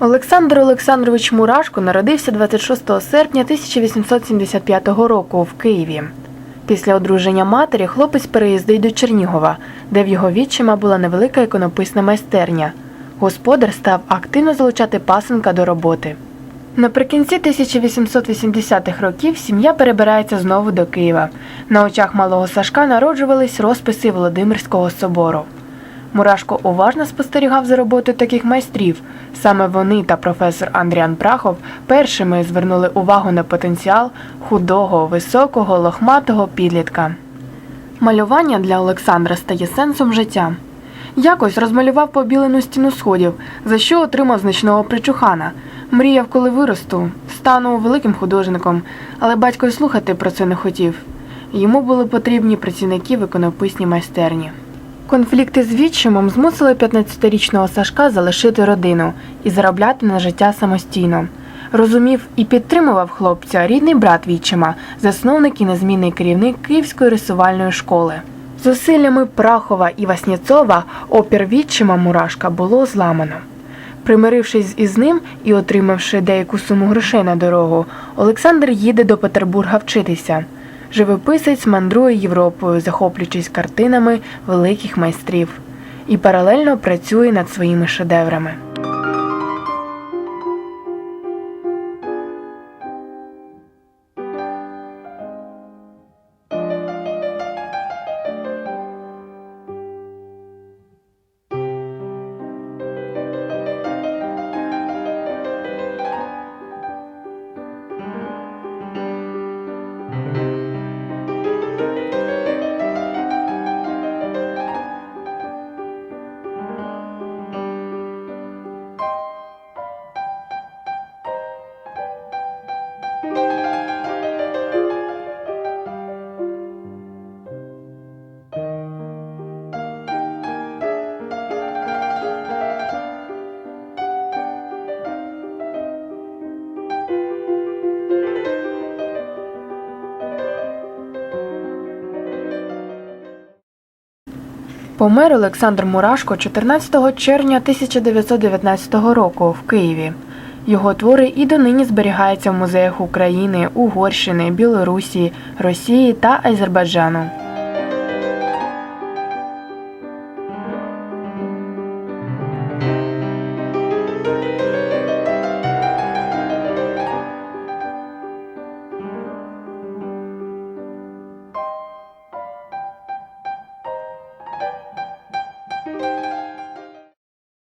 Олександр Олександрович Мурашко народився 26 серпня 1875 року в Києві. Після одруження матері хлопець переїздить до Чернігова, де в його відчима була невелика іконописна майстерня. Господар став активно залучати пасенка до роботи. Наприкінці 1880-х років сім'я перебирається знову до Києва. На очах малого Сашка народжувались розписи Володимирського собору. Мурашко уважно спостерігав за роботою таких майстрів. Саме вони та професор Андріан Прахов першими звернули увагу на потенціал худого, високого, лохматого підлітка. Малювання для Олександра стає сенсом життя. Якось розмалював побілену стіну сходів, за що отримав значного причухана. Мріяв, коли виросту, стану великим художником, але батько й слухати про це не хотів. Йому були потрібні працівники в іконописній майстерні. Конфлікти з відчимом змусили 15-річного Сашка залишити родину і заробляти на життя самостійно. Розумів і підтримував хлопця рідний брат відчима, засновник і незмінний керівник Київської рисувальної школи. Зусиллями Прахова і Васніцова опір відчима Мурашка було зламано. Примирившись із ним і отримавши деяку суму грошей на дорогу, Олександр їде до Петербурга вчитися. Живописець мандрує Європою, захоплюючись картинами великих майстрів, і паралельно працює над своїми шедеврами. Помер Олександр Мурашко 14 червня 1919 року в Києві. Його твори і донині зберігаються в музеях України, Угорщини, Білорусі, Росії та Азербайджану.